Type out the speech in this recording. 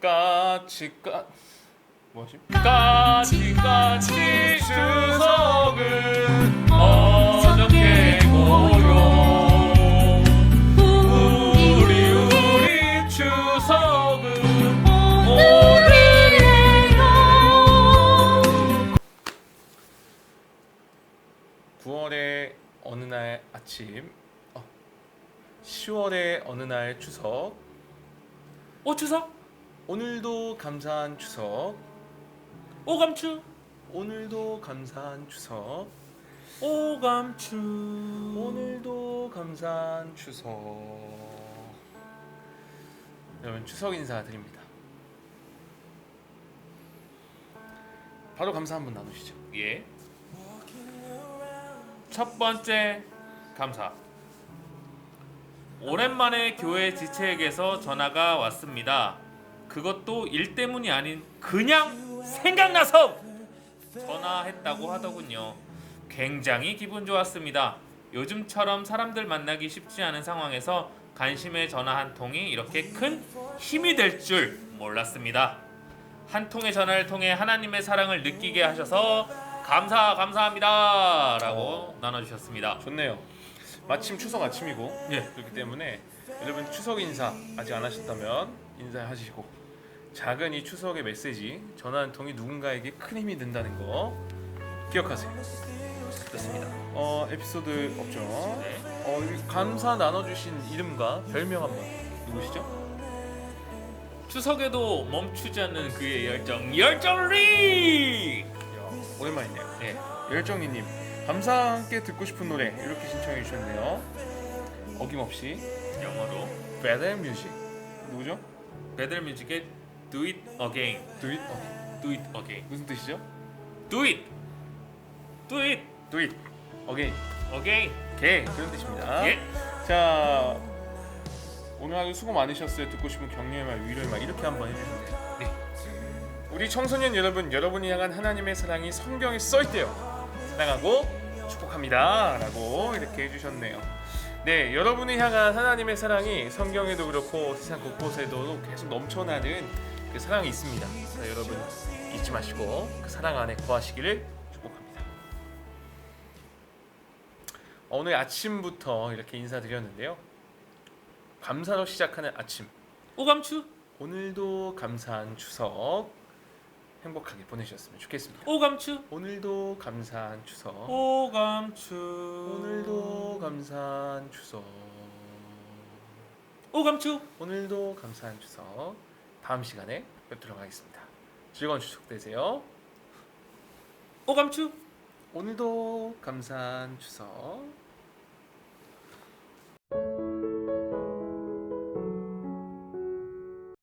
까치 까 뭐지? 까치 까치 추석은 어저께 고요. 우리 우리 추석은 오늘이에요. 9월의 어느 날 아침 어, 10월의 어느 날 추석. 오 추석 오늘도 감사한 추석. 오감추. 오늘도 감사한 추석. 오감추. 오늘도 감사한 추석. 여러분 추석 인사 드립니다. 바로 감사 한번 나누시죠. 예. 첫 번째 감사. 오랜만에 교회 지체에게서 전화가 왔습니다. 그것도 일 때문이 아닌 그냥 생각나서 전화했다고 하더군요. 굉장히 기분 좋았습니다. 요즘처럼 사람들 만나기 쉽지 않은 상황에서 간심의 전화 한 통이 이렇게 큰 힘이 될 줄 몰랐습니다. 한 통의 전화를 통해 하나님의 사랑을 느끼게 하셔서 감사 감사합니다라고 나눠주셨습니다. 좋네요 마침 추석 아침이고 예. 그렇기 때문에 여러분 추석 인사 아직 안 하셨다면 인사하시고 작은 이 추석의 메시지 전화 한 통이 누군가에게 큰 힘이 된다는 거 기억하세요 좋습니다. 어 에피소드 없죠 네. 어, 이 감사 나눠주신 이름과 별명 한번 누구시죠? 추석에도 멈추지 않는 그의 열정 열정 리. 오랜만이네요. 네. 열정이님 감사 함께 듣고 싶은 노래 이렇게 신청해 주셨네요. 어김없이 영어로 Better Music 누구죠? 배들 뮤직의 Do It Again, Do it. 어, Do It Again, 무슨 뜻이죠? Do It, Do It Do it. Again. Again. 오케이 그런 뜻입니다. 예. 자 오늘 하루 수고 많으셨어요. 듣고 싶은 격려의 말, 위로의 말 이렇게 한번 해주셨네요. 네. 우리 청소년 여러분, 여러분이 향한 하나님의 사랑이 성경에 써 있대요. 사랑하고 축복합니다 라고 이렇게 해주셨네요. 네, 여러분이 향한 하나님의 사랑이 성경에도 그렇고 세상 곳곳에도 계속 넘쳐나는 그 사랑이 있습니다. 자, 여러분 잊지 마시고 그 사랑 안에 거하시기를 축복합니다. 오늘 아침부터 이렇게 인사드렸는데요. 감사로 시작하는 아침. 오감추, 오늘도 감사한 추석 행복하게 보내셨으면 좋겠습니다. 오감추, 오늘도 감사한 추석. 오감추. 오늘도 감사한 추석. 오감추. 오늘도 감사한 추석. 다음 시간에 뵙도록 하겠습니다. 즐거운 추석 되세요. 오감추. 오늘도 감사한 추석.